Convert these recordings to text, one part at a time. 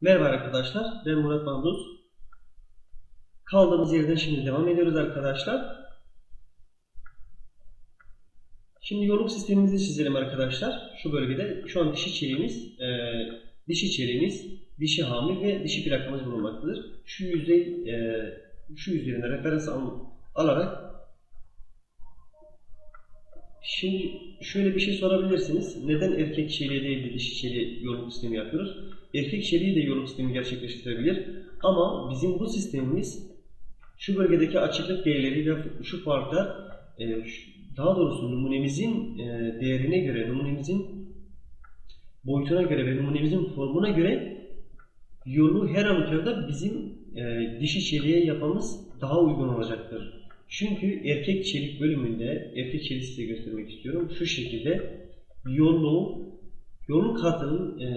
Merhaba arkadaşlar, ben Murat Manduz. Kaldığımız yerden şimdi devam ediyoruz arkadaşlar. Şimdi yoluk sistemimizi çizelim arkadaşlar. Şu bölgede şu an dişi çeliğimiz, e, dişi çeliğimiz, dişi hamil ve dişi plakamız bulunmaktadır. Şu yüzey, e, şu yüzeyine referans al, alarak Şimdi şöyle bir şey sorabilirsiniz. Neden erkek çeliği değil de dişi çeliği yoluk sistemi yapıyoruz? Erkek çeliği de yoluk sistemi gerçekleştirebilir. Ama bizim bu sistemimiz şu bölgedeki açıklık değerleri ve şu farkta e, daha doğrusu numunemizin e, değerine göre, numunemizin boyutuna göre ve numunemizin formuna göre yolu her halükarda bizim e, dişi çeliğe yapmamız daha uygun olacaktır. Çünkü erkek çelik bölümünde, erkek çeliği size göstermek istiyorum. Şu şekilde yolu, yolun katının e,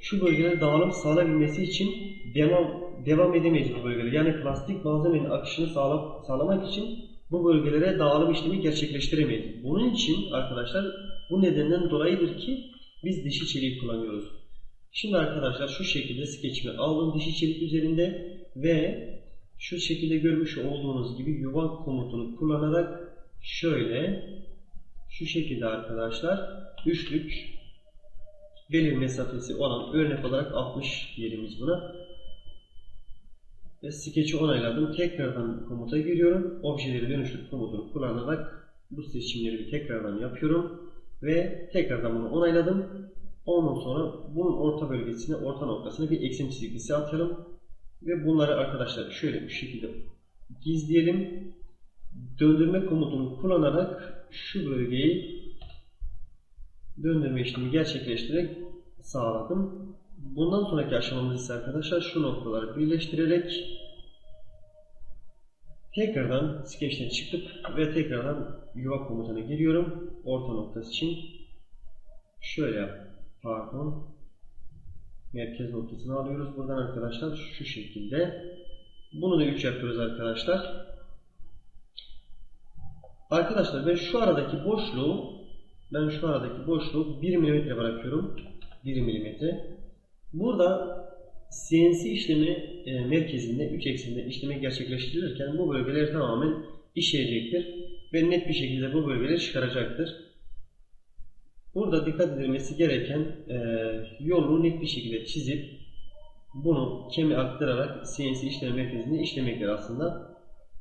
şu bölgelere dağılım sağlayabilmesi için devam devam edemeyiz bu bölgelere. Yani plastik malzemenin akışını sağla, sağlamak için bu bölgelere dağılım işlemi gerçekleştiremeyiz. Bunun için arkadaşlar bu nedenden dolayıdır ki biz dişi çelik kullanıyoruz. Şimdi arkadaşlar şu şekilde skeçimi aldım dişi çelik üzerinde ve şu şekilde görmüş olduğunuz gibi yuva komutunu kullanarak şöyle şu şekilde arkadaşlar üçlük belirli mesafesi olan örnek olarak 60 yerimiz buna ve skeç'i onayladım. Tekrardan komuta giriyorum. Objeleri dönüştür komutunu kullanarak bu seçimleri tekrardan yapıyorum ve tekrardan bunu onayladım. Ondan sonra bunun orta bölgesine, orta noktasına bir eksen çizgisi atalım. Ve bunları arkadaşlar şöyle bir şekilde gizleyelim. Döndürme komutunu kullanarak şu bölgeyi döndürme işlemi gerçekleştirerek sağladım. Bundan sonraki aşamamız ise arkadaşlar şu noktaları birleştirerek tekrardan skeçten çıktık ve tekrardan yuva komutuna giriyorum. Orta noktası için şöyle yap. Pardon merkez noktasını alıyoruz. Buradan arkadaşlar şu şekilde. Bunu da 3 yapıyoruz arkadaşlar. Arkadaşlar ben şu aradaki boşluğu ben şu aradaki boşluğu 1 mm bırakıyorum. 1 mm. Burada CNC işlemi e, merkezinde 3 eksende işlemi gerçekleştirirken bu bölgeler tamamen işleyecektir ve net bir şekilde bu bölgeleri çıkaracaktır. Burada dikkat edilmesi gereken e, yolunu net bir şekilde çizip bunu kemi aktırarak CNC işlem merkezinde işlemektir aslında.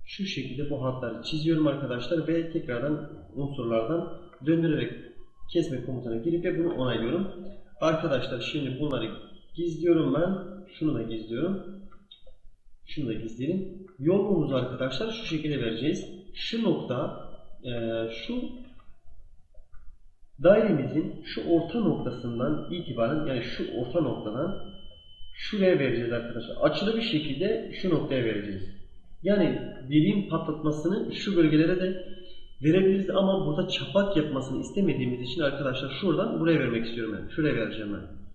Şu şekilde bu hatları çiziyorum arkadaşlar ve tekrardan unsurlardan döndürerek kesme komutuna girip ve bunu onaylıyorum. Arkadaşlar şimdi bunları gizliyorum ben. Şunu da gizliyorum. Şunu da gizleyelim. Yolumuzu arkadaşlar şu şekilde vereceğiz. Şu nokta e, şu Dairemizin şu orta noktasından itibaren yani şu orta noktadan şuraya vereceğiz arkadaşlar. Açılı bir şekilde şu noktaya vereceğiz. Yani deliğin patlatmasını şu bölgelere de verebiliriz ama burada çapak yapmasını istemediğimiz için arkadaşlar şuradan buraya vermek istiyorum ben. Şuraya vereceğim ben.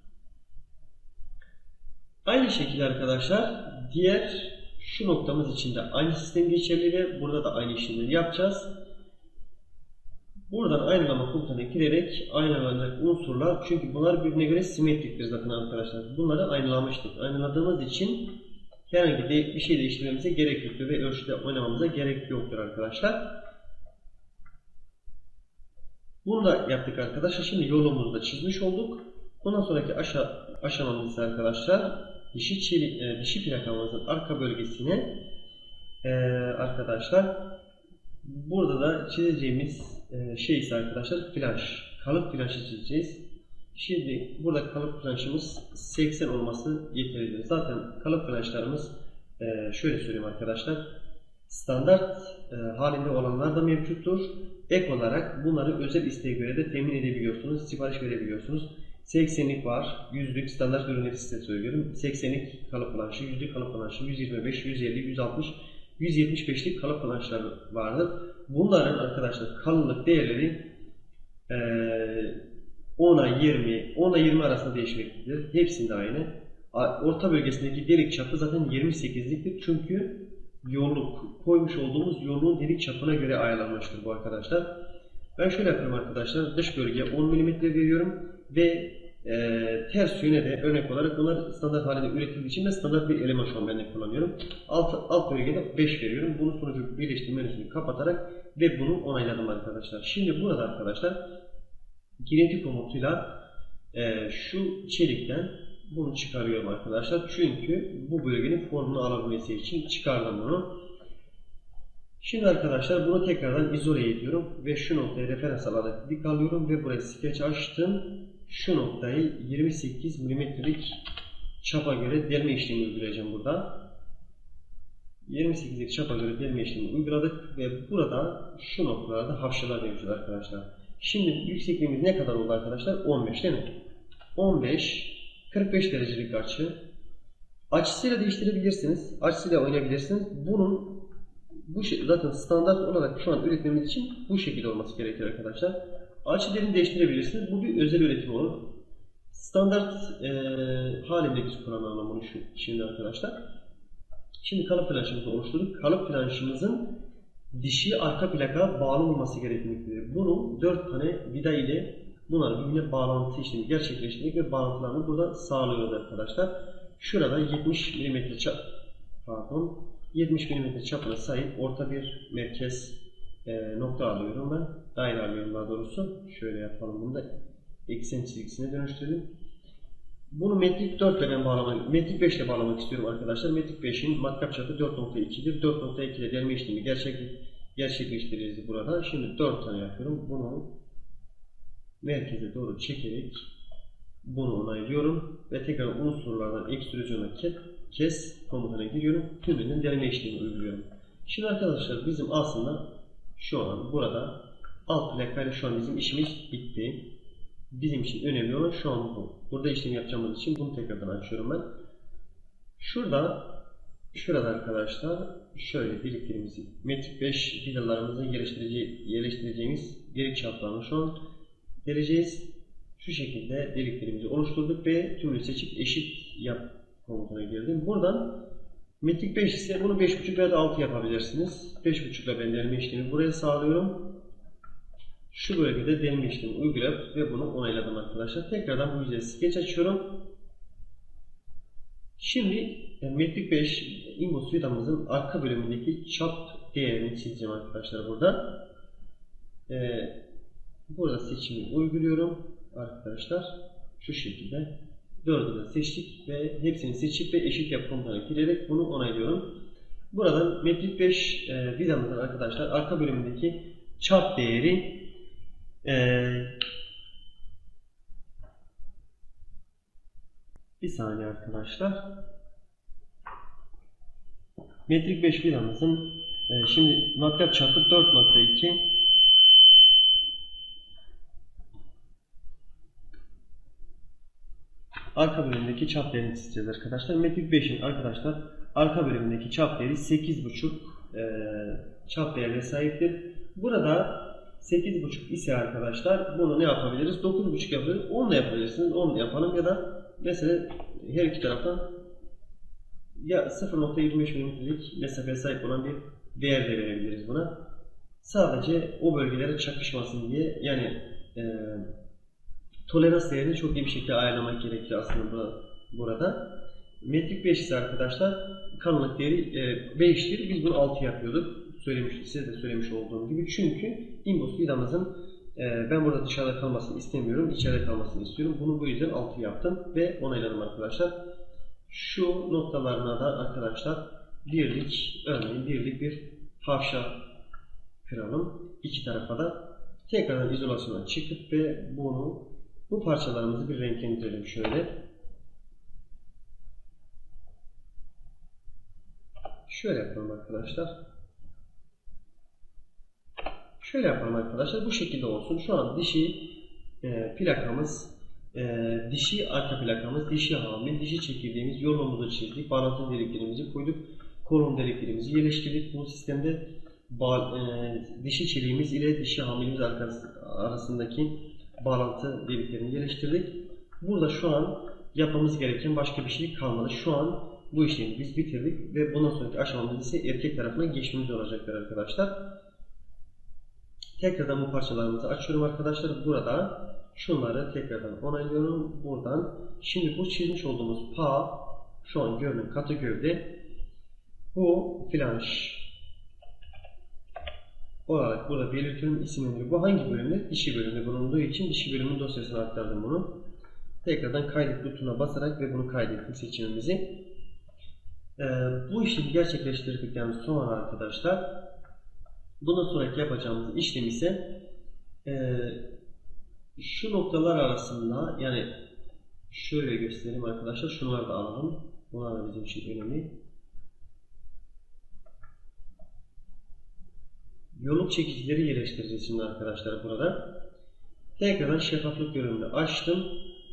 Aynı şekilde arkadaşlar diğer şu noktamız için de aynı sistem geçerli burada da aynı işlemleri yapacağız. Buradan aynalama komutuna girerek aynalanan unsurlar çünkü bunlar birbirine göre simetriktir zaten arkadaşlar. Bunları aynalamıştık. Aynaladığımız için herhangi bir şey değiştirmemize gerek yoktur ve ölçüde oynamamıza gerek yoktur arkadaşlar. Bunu da yaptık arkadaşlar. Şimdi yolumuzu da çizmiş olduk. Bundan sonraki aşa aşamamız ise arkadaşlar dişi, çeli, e, dişi plakamızın arka bölgesine e, arkadaşlar burada da çizeceğimiz e, şey ise arkadaşlar flash. Kalıp flaşı çizeceğiz. Şimdi burada kalıp flaşımız 80 olması yeterlidir. Zaten kalıp flaşlarımız e, şöyle söyleyeyim arkadaşlar. Standart e, halinde olanlar da mevcuttur. Ek olarak bunları özel isteğe göre de temin edebiliyorsunuz. Sipariş verebiliyorsunuz. 80'lik var. 100'lük standart ürünleri size söylüyorum. 80'lik kalıp planşı, 100'lük kalıp planşı, 125, 150, 160, 175'lik kalıp planşlar vardır. Bunların arkadaşlar kalınlık değerleri e, 10'a 20, 10'a 20 arasında değişmektedir. Hepsinde aynı. Orta bölgesindeki delik çapı zaten 28'liktir. Çünkü yolluk koymuş olduğumuz yolun delik çapına göre ayarlanmıştır bu arkadaşlar. Ben şöyle yapıyorum arkadaşlar. Dış bölgeye 10 mm veriyorum ve e, ters yöne de örnek olarak bunlar standart halinde üretildiği için ben standart bir eleman şu an ben kullanıyorum. Alt, alt bölgede 5 veriyorum. Bunun sonucu birleştirme menüsünü kapatarak ve bunu onayladım arkadaşlar. Şimdi burada arkadaşlar girinti komutuyla e, şu çelikten bunu çıkarıyorum arkadaşlar. Çünkü bu bölgenin formunu alabilmesi için çıkardım bunu. Şimdi arkadaşlar bunu tekrardan izole ediyorum ve şu noktaya referans alarak dik alıyorum ve buraya sketch açtım. Şu noktayı 28 mm'lik çapa göre delme işlemi uygulayacağım burada. 28'lik çapa göre delme işlemi uyguladık ve burada şu noktalarda hafşalar mevcut arkadaşlar. Şimdi yüksekliğimiz ne kadar oldu arkadaşlar? 15 değil mi? 15 45 derecelik açı. Açısıyla değiştirebilirsiniz. Açısıyla oynayabilirsiniz. Bunun bu şey, zaten standart olarak şu an üretmemiz için bu şekilde olması gerekir arkadaşlar. Açı derin değiştirebilirsiniz. Bu bir özel üretim olur. Standart e, halinde biz kullanalım bunu şu, şimdi arkadaşlar. Şimdi kalıp flanşımızı oluşturduk. Kalıp flanşımızın dişi arka plaka bağlı olması gerekmektedir. Bunu 4 tane vida ile bunları birbirine bağlantı işlemi gerçekleştirdik ve bağlantılarını burada sağlıyoruz arkadaşlar. Şurada 70 mm çap pardon 70 mm çapına sahip orta bir merkez e, nokta alıyorum ben. Daire alıyorum daha doğrusu. Şöyle yapalım bunu da eksen çizgisine dönüştürelim. Bunu metrik 4 ile bağlamak, metrik 5 ile bağlamak istiyorum arkadaşlar. Metrik 5'in matkap çapı 4.2'dir. 4.2 ile delme işlemi gerçek, gerçekleştiririz burada. Şimdi 4 tane yapıyorum. Bunu merkeze doğru çekerek bunu onaylıyorum ve tekrar unsurlardan ekstrüzyona kes, kes komutuna giriyorum. Tümünün delme işlemi uyguluyorum. Şimdi arkadaşlar bizim aslında şu an burada alt plakayla şu an bizim işimiz bitti. Bizim için önemli olan şu an bu. Burada işlem yapacağımız için bunu tekrardan açıyorum ben. Şurada şurada arkadaşlar şöyle deliklerimizi metrik 5 vidalarımızı yerleştireceği, yerleştireceğimiz delik çaplarını şu an vereceğiz. Şu şekilde deliklerimizi oluşturduk ve tümünü seçip eşit yap komutuna girdim. Buradan metrik 5 ise bunu 5.5 veya da 6 yapabilirsiniz. 5.5 ile ben delme işlemi buraya sağlıyorum. Şu bölgede delme işlemi uygulayıp ve bunu onayladım arkadaşlar. Tekrardan bu yüzeyi sketch açıyorum. Şimdi yani metrik 5 imbus vidamızın arka bölümündeki çap değerini çizeceğim arkadaşlar burada. Ee, burada seçimi uyguluyorum arkadaşlar. Şu şekilde. Dördünü seçtik ve hepsini seçip ve eşit yap komutuna girerek bunu onaylıyorum. Buradan metrik 5 e, vidamızın arkadaşlar arka bölümündeki çap değeri ee, bir saniye arkadaşlar. Metrik 5 vidamızın e, şimdi matkap çapı 4.2 arka bölümündeki çap değerini çizeceğiz arkadaşlar. Metrik 5'in arkadaşlar arka bölümündeki çap değeri 8.5 e, çap değerine sahiptir. Burada 8.5 ise arkadaşlar bunu ne yapabiliriz? 9.5 yapabiliriz. 10 da yapabilirsiniz. 10 yapalım ya da mesela her iki taraftan ya 0.25 mm'lik mesafeye sahip olan bir değer de verebiliriz buna. Sadece o bölgelere çakışmasın diye yani e, tolerans değerini çok iyi bir şekilde ayarlamak gerekir aslında burada. Metrik 5 ise arkadaşlar kalınlık değeri e, 5'tir. Biz bunu 6 yapıyorduk söylemiş, size de söylemiş olduğum gibi. Çünkü imbus vidamızın e, ben burada dışarıda kalmasını istemiyorum, içeride kalmasını istiyorum. Bunu bu yüzden 6 yaptım ve onayladım arkadaşlar. Şu noktalarına da arkadaşlar birlik, örneğin birlik bir havşa kıralım. İki tarafa da tekrardan izolasyona çıkıp ve bunu bu parçalarımızı bir renklendirelim şöyle. Şöyle yapalım arkadaşlar. Şöyle yapalım arkadaşlar. Bu şekilde olsun. Şu an dişi e, plakamız, e, dişi arka plakamız, dişi hamil, dişi çekirdeğimiz yolumuzu çizdik. Bağlantı deliklerimizi koyduk. Kolon deliklerimizi yerleştirdik. Bu sistemde bağ, e, dişi çeliğimiz ile dişi hamilimiz arasındaki bağlantı deliklerini yerleştirdik. Burada şu an yapmamız gereken başka bir şey kalmadı. Şu an bu işlemi biz bitirdik ve bundan sonraki aşamamız ise erkek tarafına geçmemiz olacaktır arkadaşlar. Tekrardan bu parçalarımızı açıyorum arkadaşlar. Burada şunları tekrardan onaylıyorum buradan. Şimdi bu çizmiş olduğumuz pa şu an görünüm katı gövde. Bu flanş olarak burada belirtiyorum isimleri. Bu hangi bölümde? Dişi bölümde bulunduğu için dişi bölümün dosyasına aktardım bunu. Tekrardan kaydet butonuna basarak ve bunu kaydettim seçimimizi. Ee, bu işlemi gerçekleştirdikten sonra arkadaşlar bundan sonraki yapacağımız işlem ise e, şu noktalar arasında yani şöyle göstereyim arkadaşlar şunları da alalım. Bunlar da bizim için önemli. Yoluk çekicileri yerleştireceğiz şimdi arkadaşlar burada. Tekrardan şeffaflık görünümünü açtım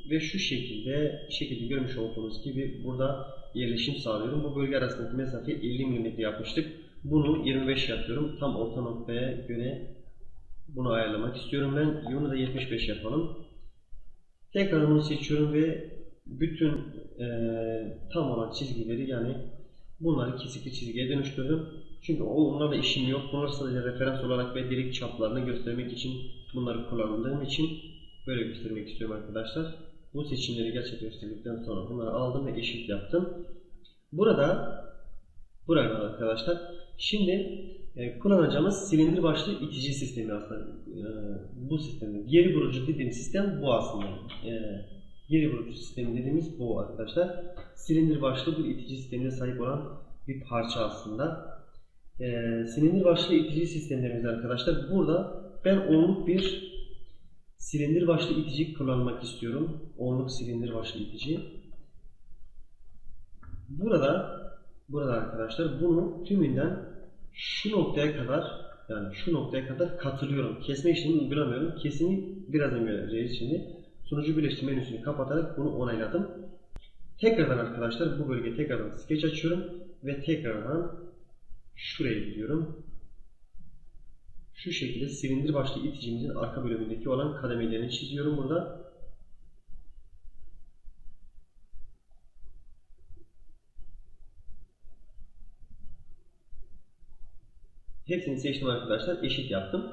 ve şu şekilde şekilde görmüş olduğunuz gibi burada yerleşim sağlıyorum. Bu bölge arasındaki mesafeyi 50 mm yapmıştık. Bunu 25 yapıyorum. Tam orta noktaya göre bunu ayarlamak istiyorum ben. Bunu da 75 yapalım. Tekrar bunu seçiyorum ve bütün e, tam olan çizgileri yani bunları kesikli çizgiye dönüştürdüm. Çünkü onlarla işim yok. Bunlar sadece referans olarak ve direkt çaplarını göstermek için bunları kullandığım için böyle göstermek istiyorum arkadaşlar. Bu seçimleri gerçekleştirdikten sonra bunları aldım ve eşit yaptım. Burada burada arkadaşlar şimdi e, kullanacağımız silindir başlı itici sistemi aslında e, bu sistemi. Geri vurucu dediğimiz sistem bu aslında. E, geri vurucu sistemi dediğimiz bu arkadaşlar. Silindir başlı bir itici sistemine sahip olan bir parça aslında. E, silindir başlı itici sistemlerimiz arkadaşlar. Burada ben onluk bir silindir başlı itici kullanmak istiyorum. Onluk silindir başlı itici. Burada burada arkadaşlar bunu tümünden şu noktaya kadar yani şu noktaya kadar katılıyorum. Kesme işlemini uygulamıyorum. Kesimi birazdan göreceğiz şimdi. Sunucu birleştirme menüsünü kapatarak bunu onayladım. Tekrardan arkadaşlar bu bölgeye tekrardan sketch açıyorum ve tekrardan şuraya gidiyorum. Şu şekilde silindir başlı iticimizin arka bölümündeki olan kademelerini çiziyorum burada. Hepsini seçtim arkadaşlar. Eşit yaptım.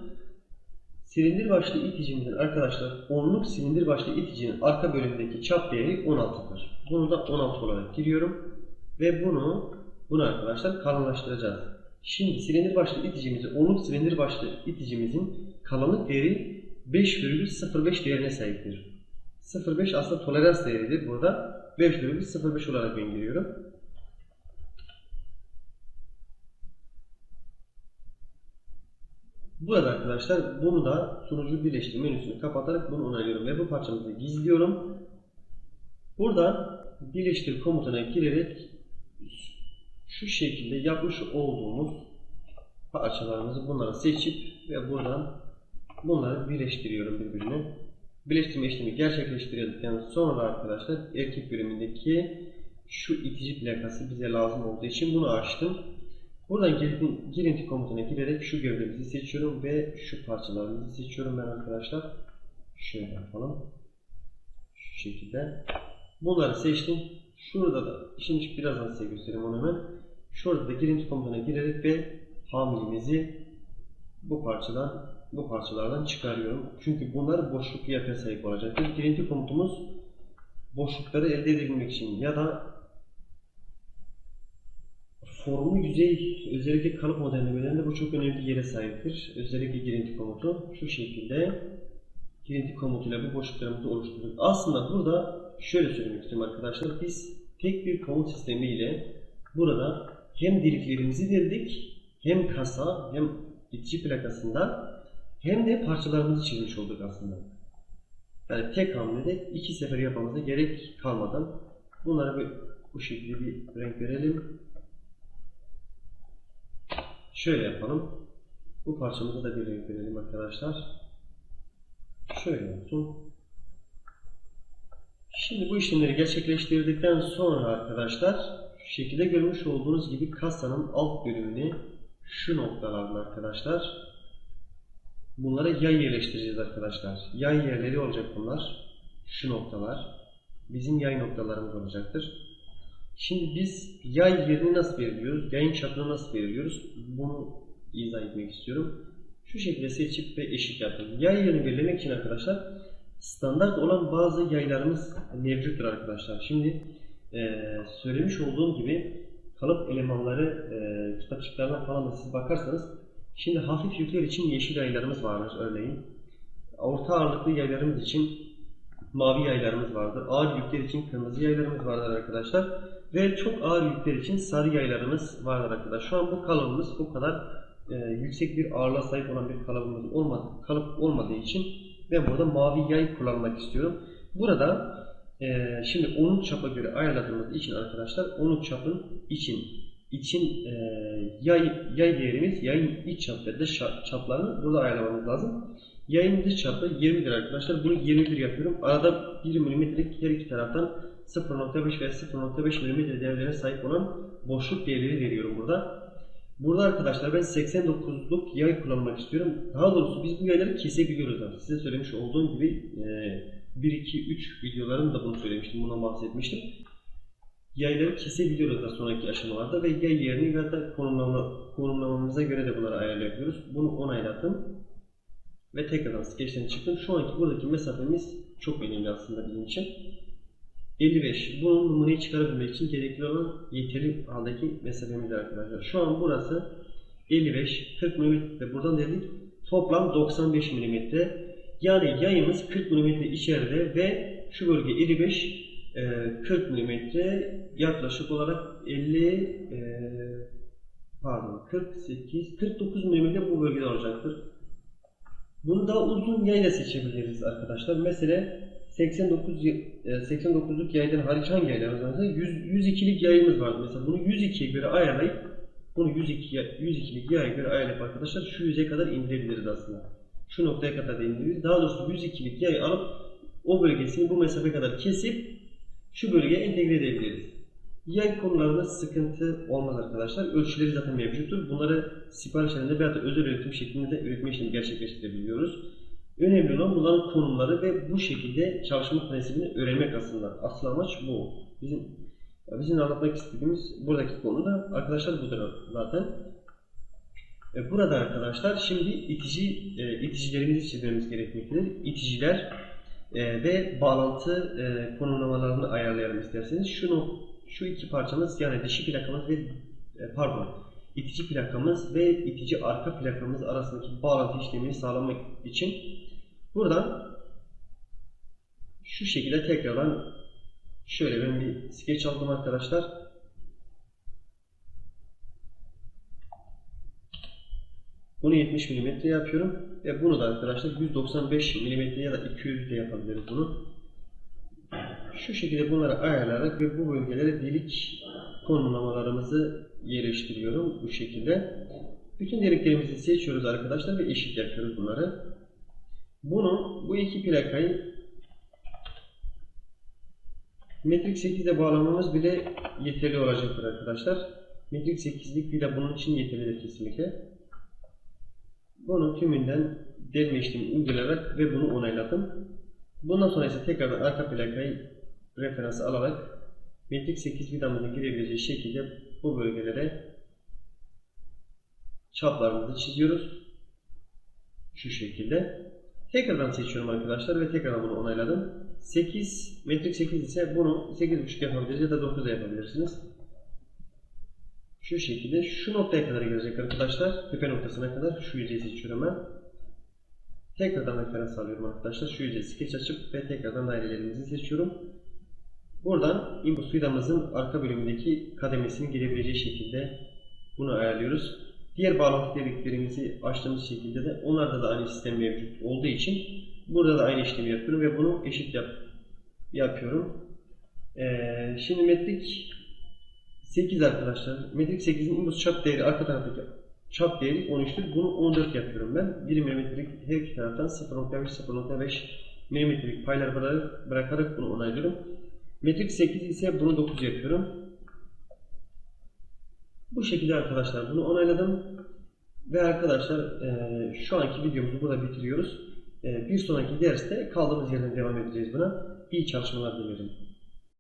Silindir başlı iticimizin arkadaşlar onluk silindir başlı iticinin arka bölümündeki çap değeri 16'dır. Bunu da 16 olarak giriyorum. Ve bunu bunu arkadaşlar kalınlaştıracağız. Şimdi silindir başlı iticimizi, onluk silindir başlı iticimizin kalınlık değeri 5,05 değerine sahiptir. 0,5 aslında tolerans değeridir. Burada 5,05 olarak ben giriyorum. Burada arkadaşlar bunu da sunucu birleştirme menüsünü kapatarak bunu onaylıyorum ve bu parçamızı gizliyorum. Burada birleştir komutuna girerek şu şekilde yapmış olduğumuz parçalarımızı bunları seçip ve buradan bunları birleştiriyorum birbirine. Birleştirme işlemi gerçekleştirdikten sonra arkadaşlar erkek bölümündeki şu itici plakası bize lazım olduğu için bunu açtım. Buradan girinti komutuna girerek şu gövdemizi seçiyorum ve şu parçalarımızı seçiyorum ben arkadaşlar. Şöyle yapalım. Şu şekilde. Bunları seçtim. Şurada da şimdi birazdan size göstereyim onu hemen. Şurada da girinti komutuna girerek ve hamlemizi bu parçadan bu parçalardan çıkarıyorum. Çünkü bunlar boşluk yapıya sahip olacaktır. Girinti komutumuz boşlukları elde edebilmek için ya da formlu yüzey özellikle kalıp modellemelerinde bu çok önemli bir yere sahiptir. Özellikle girinti komutu şu şekilde girinti komutuyla bu boşluklarımızı oluşturduk. Aslında burada şöyle söylemek istiyorum arkadaşlar. Biz tek bir komut sistemi ile burada hem deliklerimizi deldik hem kasa hem itici plakasında hem de parçalarımızı çizmiş olduk aslında. Yani tek hamlede iki sefer yapmamıza gerek kalmadan bunlara bir, bu şekilde bir renk verelim. Şöyle yapalım. Bu parçamıza da bir renk verelim arkadaşlar. Şöyle olsun. Şimdi bu işlemleri gerçekleştirdikten sonra arkadaşlar şekilde görmüş olduğunuz gibi kasanın alt bölümünü şu noktalardan arkadaşlar bunlara yay yerleştireceğiz arkadaşlar. Yay yerleri olacak bunlar. Şu noktalar. Bizim yay noktalarımız olacaktır. Şimdi biz yay yerini nasıl belirliyoruz? Yayın çapını nasıl belirliyoruz? Bunu izah etmek istiyorum. Şu şekilde seçip ve eşit yaptım. Yay yerini belirlemek için arkadaşlar standart olan bazı yaylarımız mevcuttur arkadaşlar. Şimdi eee, söylemiş olduğum gibi kalıp elemanları eee kitapçıklardan falan da siz bakarsanız şimdi hafif yükler için yeşil yaylarımız vardır örneğin. Orta ağırlıklı yaylarımız için mavi yaylarımız vardır. Ağır yükler için kırmızı yaylarımız vardır arkadaşlar. Ve çok ağır yükler için sarı yaylarımız vardır arkadaşlar. Şu an bu kalıbımız bu kadar e, yüksek bir ağırlığa sahip olan bir kalıbımız olmadı, kalıp olmadığı için ben burada mavi yay kullanmak istiyorum. Burada e, şimdi onun çapa göre ayarladığımız için arkadaşlar onun çapın için için e, yay yay değerimiz yayın iç çap ve dış çap- çaplarını burada ayarlamamız lazım. Yayın dış çapı 20'dir arkadaşlar. Bunu 21 yapıyorum. Arada 1 mm'lik her iki taraftan 0.5 ve 0.5 mm değerlerine sahip olan boşluk değerleri veriyorum burada. Burada arkadaşlar ben 89'luk yay kullanmak istiyorum. Daha doğrusu biz bu yayları kesebiliyoruz. Abi. Size söylemiş olduğum gibi e, 1, 2, 3 videolarımda bunu söylemiştim. Bundan bahsetmiştim. Yayları kesebiliyoruz da sonraki aşamalarda ve yay yerini ve da konumlama, konumlamamıza göre de bunları ayarlayabiliyoruz. Bunu onaylattım ve tekrardan skeçten çıktım. Şu anki buradaki mesafemiz çok önemli aslında bizim için. 55. Bunun numarayı çıkarabilmek için gerekli olan yeterli haldeki mesafemiz arkadaşlar. Şu an burası 55, 40 mm ve buradan dedik toplam 95 mm. Yani yayımız 40 mm içeride ve şu bölge 55, e, 40 mm yaklaşık olarak 50 e, pardon 48, 49 mm bu bölgede olacaktır. Bunu daha uzun yayla seçebiliriz arkadaşlar. Mesela 89 y- e, 89'luk yaydan hariç hangi var? Mesela 100, 102'lik yayımız vardı. Mesela bunu 102'ye göre ayarlayıp bunu 102 ya- 102'lik yaya göre ayarlayıp arkadaşlar şu yüze kadar indirebiliriz aslında. Şu noktaya kadar da indirebiliriz. Daha doğrusu 102'lik yayı alıp o bölgesini bu mesafe kadar kesip şu bölgeye entegre edebiliriz. Yay konularında sıkıntı olmaz arkadaşlar. Ölçüleri zaten mevcuttur. Bunları siparişlerinde veya da özel üretim şeklinde de üretme işlemi gerçekleştirebiliyoruz. Önemli olan bunların konumları ve bu şekilde çalışma prensibini öğrenmek aslında. Asıl amaç bu. Bizim bizim anlatmak istediğimiz buradaki konu da arkadaşlar budur zaten. E, Burada arkadaşlar şimdi itici e, iticilerimizi çizmemiz gerekmektedir. İticiler e, ve bağlantı konumlamalarını ayarlayalım isterseniz. Şunu şu iki parçamız yani dişi plakamız ve pardon itici plakamız ve itici arka plakamız arasındaki bağlantı işlemini sağlamak için buradan şu şekilde tekrardan şöyle ben bir skeç aldım arkadaşlar. Bunu 70 mm yapıyorum ve bunu da arkadaşlar 195 mm ya da 200 de yapabiliriz bunu. Şu şekilde bunları ayarlayarak ve bu bölgelere delik konumlamalarımızı yerleştiriyorum bu şekilde. Bütün deliklerimizi seçiyoruz arkadaşlar ve eşit yapıyoruz bunları. Bunu bu iki plakayı metrik 8'e bağlamamız bile yeterli olacaktır arkadaşlar. Metrik 8'lik bile bunun için yeterlidir kesinlikle. Bunu tümünden delme işlemi uygulayarak ve bunu onayladım. Bundan sonra ise tekrardan arka plakayı referans alarak metrik 8 vidamızın girebileceği şekilde bu bölgelere çaplarımızı çiziyoruz. Şu şekilde. Tekrardan seçiyorum arkadaşlar ve tekrardan bunu onayladım. 8, metrik 8 ise bunu 8.5 yapabiliriz ya da 9 yapabilirsiniz. Şu şekilde şu noktaya kadar gelecek arkadaşlar. Tepe noktasına kadar şu yüzeyi seçiyorum ben. Tekrardan referans alıyorum arkadaşlar. Şu yüzeyi skeç açıp ve tekrardan dairelerimizi seçiyorum. Buradan input vidamızın arka bölümündeki kademesinin girebileceği şekilde bunu ayarlıyoruz. Diğer bağlantı deliklerimizi açtığımız şekilde de onlarda da aynı sistem mevcut olduğu için burada da aynı işlemi yapıyorum ve bunu eşit yap yapıyorum. Ee, şimdi metrik 8 arkadaşlar. Metrik 8'in input çap değeri arka taraftaki çap değeri 13'tür. Bunu 14 yapıyorum ben. 1 mm'lik her iki taraftan 0.5 0.5 mm'lik paylar bırak- bırakarak bunu onaylıyorum. Metrik 8 ise bunu 9 yapıyorum. Bu şekilde arkadaşlar bunu onayladım. Ve arkadaşlar eee, şu anki videomuzu burada bitiriyoruz. Eee, bir sonraki derste kaldığımız yerden devam edeceğiz buna. İyi çalışmalar dilerim.